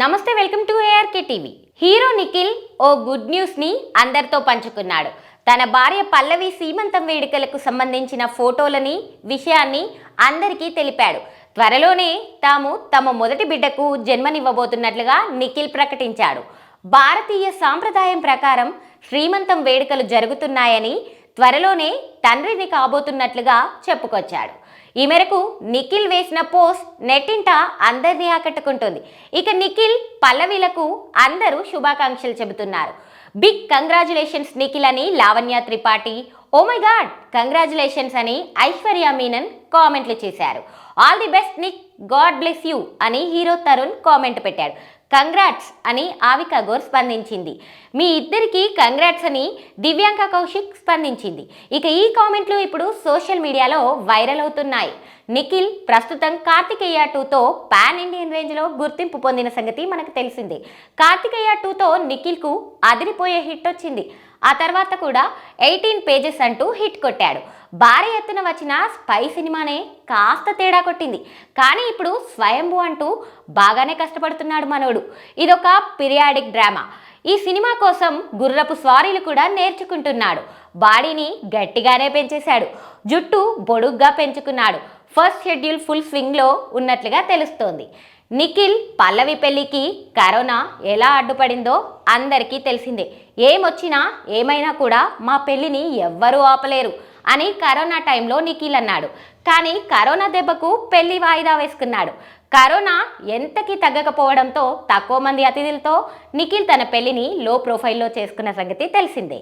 నమస్తే welcome to ARK TV hero Nikhil oh good న్యూస్ని అందరితో పంచుకున్నాడు. తన భార్య పల్లవి సీమంతం వేడుకలకు సంబంధించిన ఫోటోలని విషయాన్ని అందరికీ తెలిపాడు. త్వరలోనే తాము తమ మొదటి బిడ్డకు జన్మనివ్వబోతున్నట్లుగా నిఖిల్ ప్రకటించాడు. భారతీయ సాంప్రదాయం ప్రకారం శ్రీమంతం వేడుకలు జరుగుతున్నాయని త్వరలోనే తండ్రిని కాబోతున్నట్లుగా చెప్పుకొచ్చాడు. ఈ మేరకు నిఖిల్ వేసిన పోస్ట్ నెట్టింట అందరినీ ఆకట్టుకుంటుంది. ఇక నిఖిల్ పల్లవిలకు అందరూ శుభాకాంక్షలు చెబుతున్నారు. బిగ్ కంగ్రాచులేషన్స్ నిఖిల్ అని Lavanya Tripathi oh my god congratulations అని ఐశ్వర్య మీనన్ కామెంట్లు చేశారు. All the best Nick God bless you అని హీరో తరుణ్ కామెంట్ పెట్టాడు. కంగ్రాట్స్ అని ఆవిక గోర్ స్పందించింది. మీ ఇద్దరికి కంగ్రాట్స్ అని దివ్యాంక కౌశిక్ స్పందించింది. ఇక ఈ కామెంట్లు ఇప్పుడు సోషల్ మీడియాలో వైరల్ అవుతున్నాయి. నిఖిల్ ప్రస్తుతం కార్తికేయ టూతో పాన్ ఇండియన్ రేంజ్లో గుర్తింపు పొందిన సంగతి మనకు తెలిసిందే. కార్తికేయ టూతో నిఖిల్కు అదిరిపోయే హిట్ వచ్చింది. ఆ తర్వాత కూడా ఎయిటీన్ పేజెస్ అంటూ హిట్ కొట్టాడు. భారీ ఎత్తున వచ్చిన స్పై సినిమానే కాస్త తేడా కొట్టింది. కానీ ఇప్పుడు స్వయంభూ అంటూ బాగానే కష్టపడుతున్నాడు మనోడు. ఇదొక పిరియాడిక్ డ్రామా. ఈ సినిమా కోసం గుర్రపు స్వారీలు కూడా నేర్చుకుంటున్నాడు. బాడీని గట్టిగానే పెంచేశాడు. జుట్టు బొడుగ్గా పెంచుకున్నాడు. ఫస్ట్ షెడ్యూల్ ఫుల్ స్వింగ్లో ఉన్నట్లుగా తెలుస్తోంది. నిఖిల్ పల్లవి పెళ్ళికి కరోనా ఎలా అడ్డుపడిందో అందరికీ తెలిసిందే. ఏమొచ్చినా ఏమైనా కూడా మా పెళ్ళిని ఎవ్వరూ ఆపలేరు అని కరోనా టైంలో నిఖిల్ అన్నాడు. కానీ కరోనా దెబ్బకు పెళ్ళి వాయిదా వేసుకున్నాడు. కరోనా ఎంతకి తగ్గకపోవడంతో తక్కువ మంది అతిథులతో నిఖిల్ తన పెళ్ళిని లో ప్రొఫైల్లో చేసుకున్న సంగతి తెలిసిందే.